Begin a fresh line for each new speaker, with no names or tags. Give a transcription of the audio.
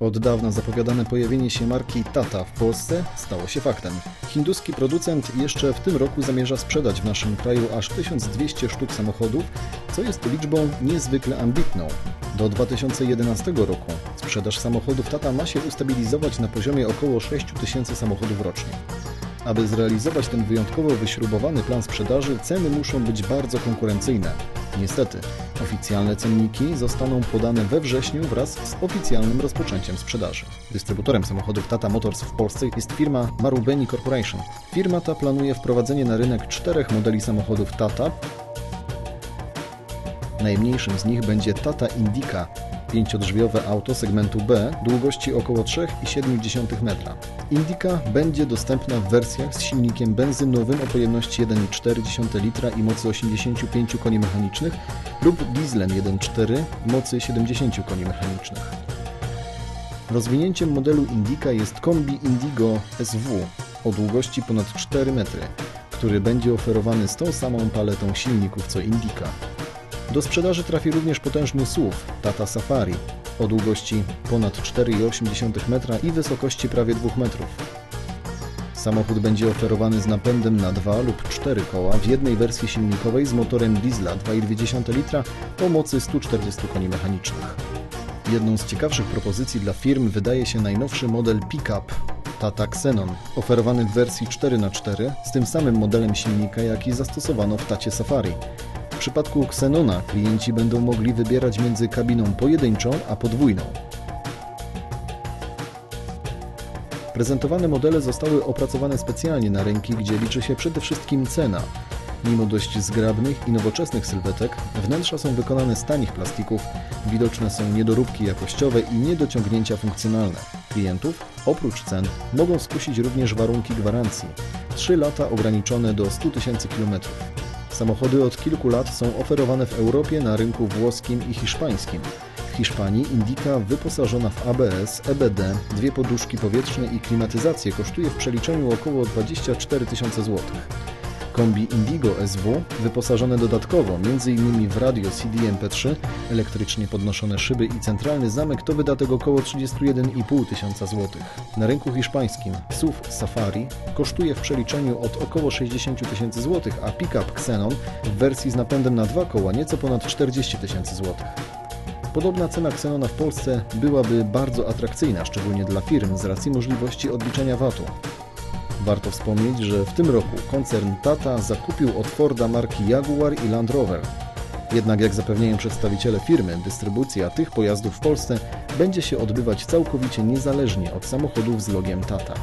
Od dawna zapowiadane pojawienie się marki Tata w Polsce stało się faktem. Hinduski producent jeszcze w tym roku zamierza sprzedać w naszym kraju aż 1200 sztuk samochodów, co jest liczbą niezwykle ambitną. Do 2011 roku sprzedaż samochodów Tata ma się ustabilizować na poziomie około 6000 samochodów rocznie. Aby zrealizować ten wyjątkowo wyśrubowany plan sprzedaży, ceny muszą być bardzo konkurencyjne. Niestety, oficjalne cenniki zostaną podane we wrześniu wraz z oficjalnym rozpoczęciem sprzedaży. Dystrybutorem samochodów Tata Motors w Polsce jest firma Marubeni Corporation. Firma ta planuje wprowadzenie na rynek czterech modeli samochodów Tata. Najmniejszym z nich będzie Tata Indica, pięciodrzwiowe auto segmentu B długości około 3,7 metra. Indica będzie dostępna w wersjach z silnikiem benzynowym o pojemności 1,4 litra i mocy 85 koni mechanicznych lub dieslem 1,4 mocy 70 koni mechanicznych. Rozwinięciem modelu Indica jest kombi Indigo SW o długości ponad 4 metry, który będzie oferowany z tą samą paletą silników co Indica. Do sprzedaży trafi również potężny SUV Tata Safari o długości ponad 4,8 metra i wysokości prawie 2 metrów. Samochód będzie oferowany z napędem na 2 lub 4 koła w jednej wersji silnikowej z motorem diesla 2,2 litra o mocy 140 koni mechanicznych. Jedną z ciekawszych propozycji dla firm wydaje się najnowszy model Pickup Tata Xenon, oferowany w wersji 4x4 z tym samym modelem silnika, jaki zastosowano w Tacie Safari. W przypadku Xenona klienci będą mogli wybierać między kabiną pojedynczą a podwójną. Prezentowane modele zostały opracowane specjalnie na rynki, gdzie liczy się przede wszystkim cena. Mimo dość zgrabnych i nowoczesnych sylwetek, wnętrza są wykonane z tanich plastików, widoczne są niedoróbki jakościowe i niedociągnięcia funkcjonalne. Klientów, oprócz cen, mogą skusić również warunki gwarancji. 3 lata ograniczone do 100 tysięcy kilometrów. Samochody od kilku lat są oferowane w Europie na rynku włoskim i hiszpańskim. W Hiszpanii Indica wyposażona w ABS, EBD, dwie poduszki powietrzne i klimatyzację kosztuje w przeliczeniu około 24 tysiące złotych. Kombi Indigo SW wyposażone dodatkowo m.in. w radio CD MP3, elektrycznie podnoszone szyby i centralny zamek to wydatek około 31,5 tysiąca złotych. Na rynku hiszpańskim SUV Safari kosztuje w przeliczeniu od około 60 tysięcy złotych, a pickup Xenon w wersji z napędem na dwa koła nieco ponad 40 tysięcy złotych. Podobna cena Xenona w Polsce byłaby bardzo atrakcyjna, szczególnie dla firm z racji możliwości odliczenia VAT-u. Warto wspomnieć, że w tym roku koncern Tata zakupił od Forda marki Jaguar i Land Rover. Jednak jak zapewniają przedstawiciele firmy, dystrybucja tych pojazdów w Polsce będzie się odbywać całkowicie niezależnie od samochodów z logiem Tata.